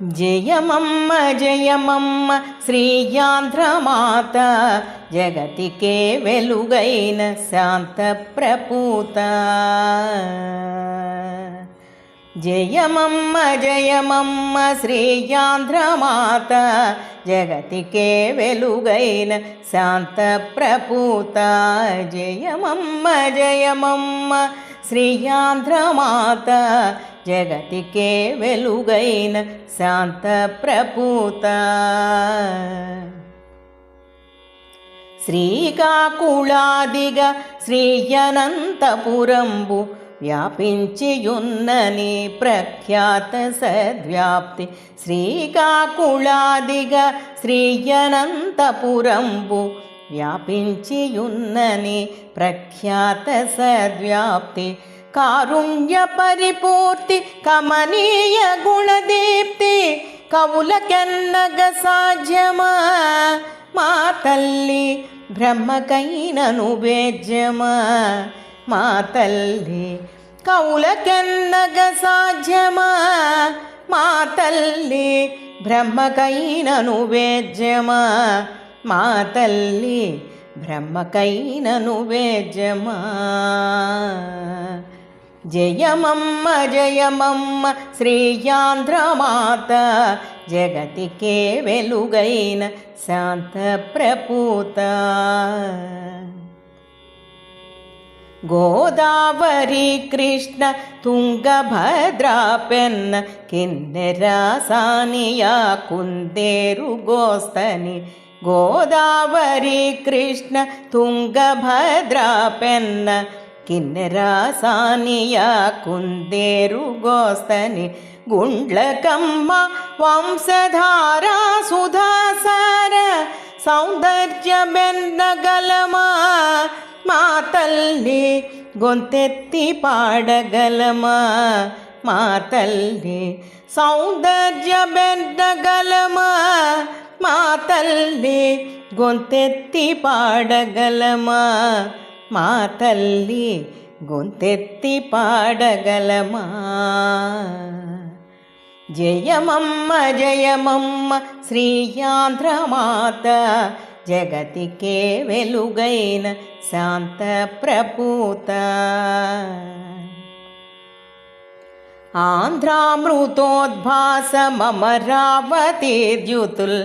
జయమమ్మ జయమమ్మ శ్రీయాంధ్రమాత జగతికే వెలుగైన శాంత ప్రపూత జయమమ్మ జయమమ్మ శ్రీయాంధ్రమాత జగతికే వెలుగైన శాంత ప్రపూత జయమమ్మ జయమమ్మ శ్రీయాంధ్రమాత జగతికే వెలుగైన శాంత ప్రపూత శ్రీకాకుళాదిగ శ్రీయనంతపురంబు వ్యాపించియున్నని ప్రఖ్యాత సద్వ్యాప్తి. శ్రీకాకుళాదిగ శ్రీయనంతపురంబు వ్యాపించియున్నని ప్రఖ్యాత సద్వ్యాప్తి కారుణ్య పరిపూర్తి కమనీయ గుణదీప్తి కవులకెన్నగ సాధ్యమా? మా తల్లి బ్రహ్మకైనను వేద్యమా? మా తల్లి కవులకెన్నగ సాధ్యమా? మా తల్లి బ్రహ్మకైనను వేద్యమా? మా తల్లి బ్రహ్మకైనను వేద్యమా జయమమ్మ జయమమ్మ శ్రీయాంధ్రమాత జగతికే వెలుగైన శాంత ప్రపూత. గోదావరి కృష్ణ తుంగభద్రా పెన్న కిన్నెరా సానియా కుందేరు గోస్తని గోదావరి కృష్ణ తుంగభద్ర పెన్న కిన్నెరాసానియా కుందేరు గోస్తని గుండ్లకమ్మ వంశధారా సుధాసార సౌందర్య బెన్నగలమా మా తల్లి గొంతెత్తి పాడగలమా మా తల్లి సౌందర్య బెన్నగలమా మా తల్లి గొంతెత్తి పాడగలమా మా తల్లి గొంతెత్తి పాడగలమా? జయమమ్మ జయమమ్మ శ్రీయాంధ్రమాత జగతికే వెలుగైన శాంత ప్రపూత ఆంధ్రామృతోద్భాసమరావతేద్యుతుల్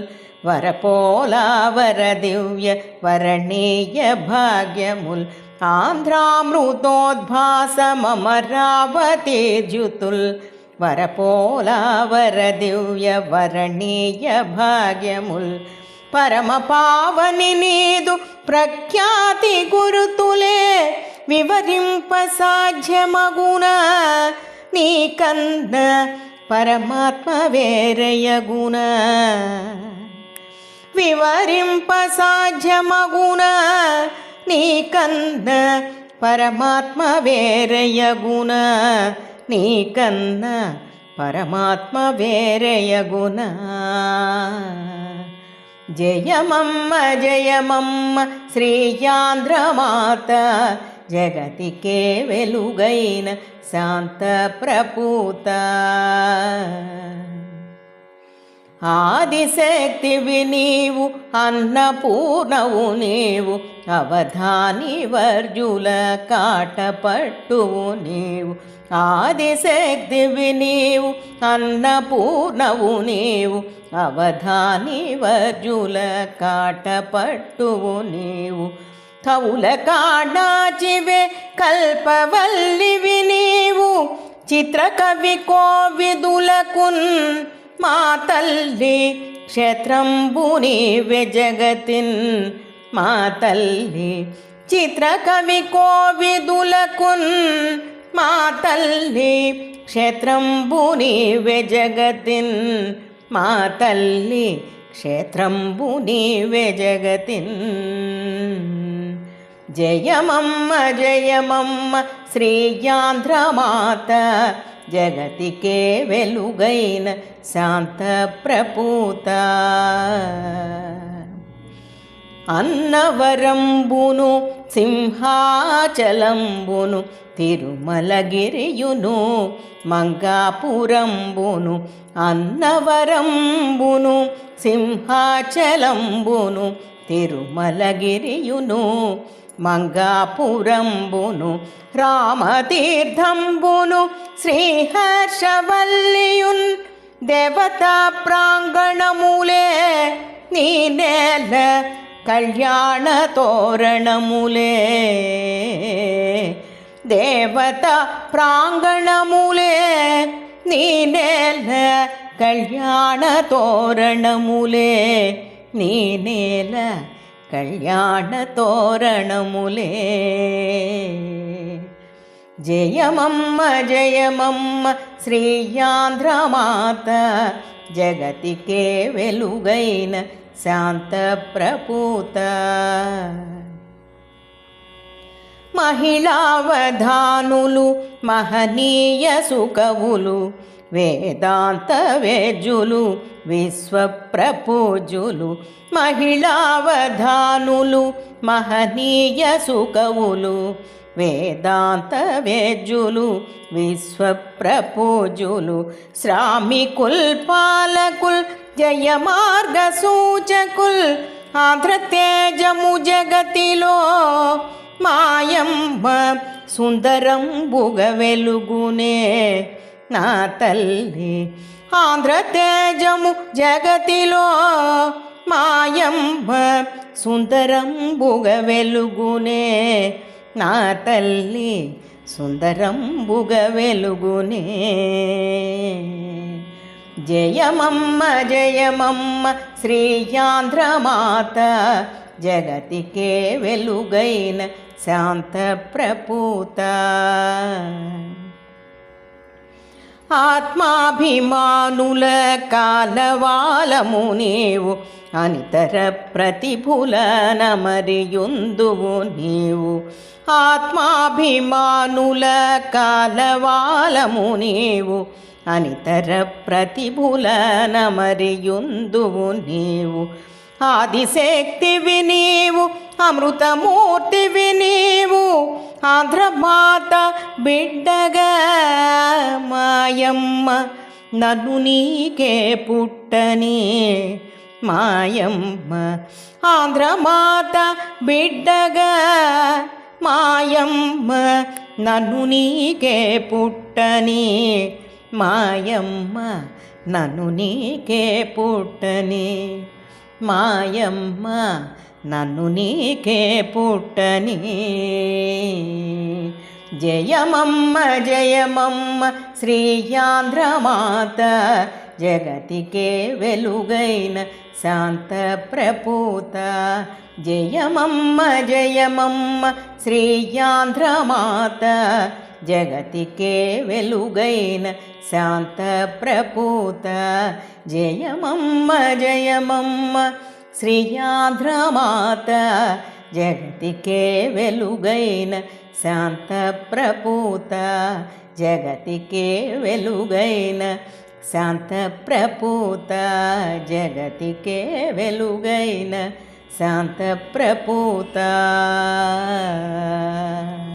వరపోలావర దివ్య వరణీయ భాగ్యముల్ ఆంధ్రామృతోద్భాసమరావతేద్యుతుల్ వరపోలావర దివ్య వరణీయ భాగ్యముల్ పరమ పావని నీదు ప్రఖ్యాతి గురుతులే వివరింప సాధ్యమగున నీకన్న పరమాత్మ వేరయగున వివరింప సాధ్యమగున నీకన్న పరమాత్మ వేరయగున నీకన్న పరమాత్మ వేరయగున జయమమ్మ జయమమ్మ శ్రీయాంధ్రమాత జగతికే వెలుగైన శాంత ప్రపూత ఆదిశక్తివి నీవు అన్నపూర్ణవు నీవు అవధాని వర్జుల కాటపట్టువు నీవు. ఆదిశక్తివి నీవు అన్నపూర్ణవు నీవు అవధాని వర్జుల కాటపట్టువు నీవు. కవుల కాడాచివే కల్పవల్లివి నీవు చిత్రకవి కోవిదులకున్ మా తల్లి క్షేత్రంబు నీవే జగతిన్ మా తల్లి చిత్రకవి కోవిదులకున్ మా తల్లి క్షేత్రంబు నీవే జగతిన్ మా తల్లి క్షేత్రంబు నీవే జగతిన్ జయమమ్మ జయమమ్మ శ్రీయాంధ్రమాత జగతికే వెలుగైన శాంత ప్రపూత. అన్నవరంబును సింహాచలంబును తిరుమలగిరియును మంగాపురంబును అన్నవరంబును సింహాచలంబును తిరుమలగిరియును మంగాపురంబును రామతీర్థంబును శ్రీహర్షవల్లియున్ దేవతా ప్రాంగణములే నీ నేల కళ్యాణ తోరణములే దేవత ప్రాంగణములే నీ నేల కళ్యాణ తోరణములే నీ నేల కళ్యాణ తోరణములే. జయమమ్మ జయమమ్మ శ్రీయాంధ్రమాత జగతికే వెలుగైన శాంత ప్రపూత మహిళావధానులు మహనీయ సుకవులు వేదాంత వేజులు విశ్వప్రపూజులు మహిళావధానులు మహనీయ సుఖవులు వేదాంత వేజులు విశ్వప్రపూజులు శ్రామికుల్ పాలకుల్ జయ మార్గ సూచకుల్ ఆంధ్రతేజము జగతిలో మాయంబ సుందరం బుగ వెలుగునే. నా తల్లి ఆంధ్రతేజము జగతిలో మాయంబ సుందరంబుగ వెలుగునే. నా తల్లి సుందరంబుగ వెలుగునే. జయమమ్మ జయమమ్మ శ్రీయాంధ్రమాత జగతికే వెలుగైన శాంత ప్రపూత ఆత్మాభిమానుల కాలవాలము నీవు అనితర ప్రతిభుల నమరియుందువు నీవు. ఆత్మాభిమానుల కాలవాలము నీవు అనితర ప్రతిభుల నమరియుందువు నీవు. ఆదిశక్తివి నీవు అమృతమూర్తివి నీవు ఆంధ్రమాత బిడ్డగా మాయమ్మ నన్ను నీకే పుట్టని మాయమ్మ ఆంధ్రమాత బిడ్డగా మాయమ్మ నన్ను నీకే పుట్టని మాయమ్మ నన్ను నీకే పుట్టని మాయమ్మ నన్ను నీకే పుట్టని. జయమమ్మ జయమమ్మ శ్రీయాంధ్రమాత జగతికే వెలుగైన శాంత ప్రపూత. జయమమ్మ జయమమ్మ శ్రీయాంధ్రమాత జగతికే వెలుగైన శాంత ప్రపూత. జయమమ్మ జయమమ్మ శ్రీయాధ్రమాత జగతికే వెలుగైన శాంత ప్రపూత జగతికే వెలుగైన శాంత ప్రపూత జగతికే వెలుగైన శాంత ప్రపూత.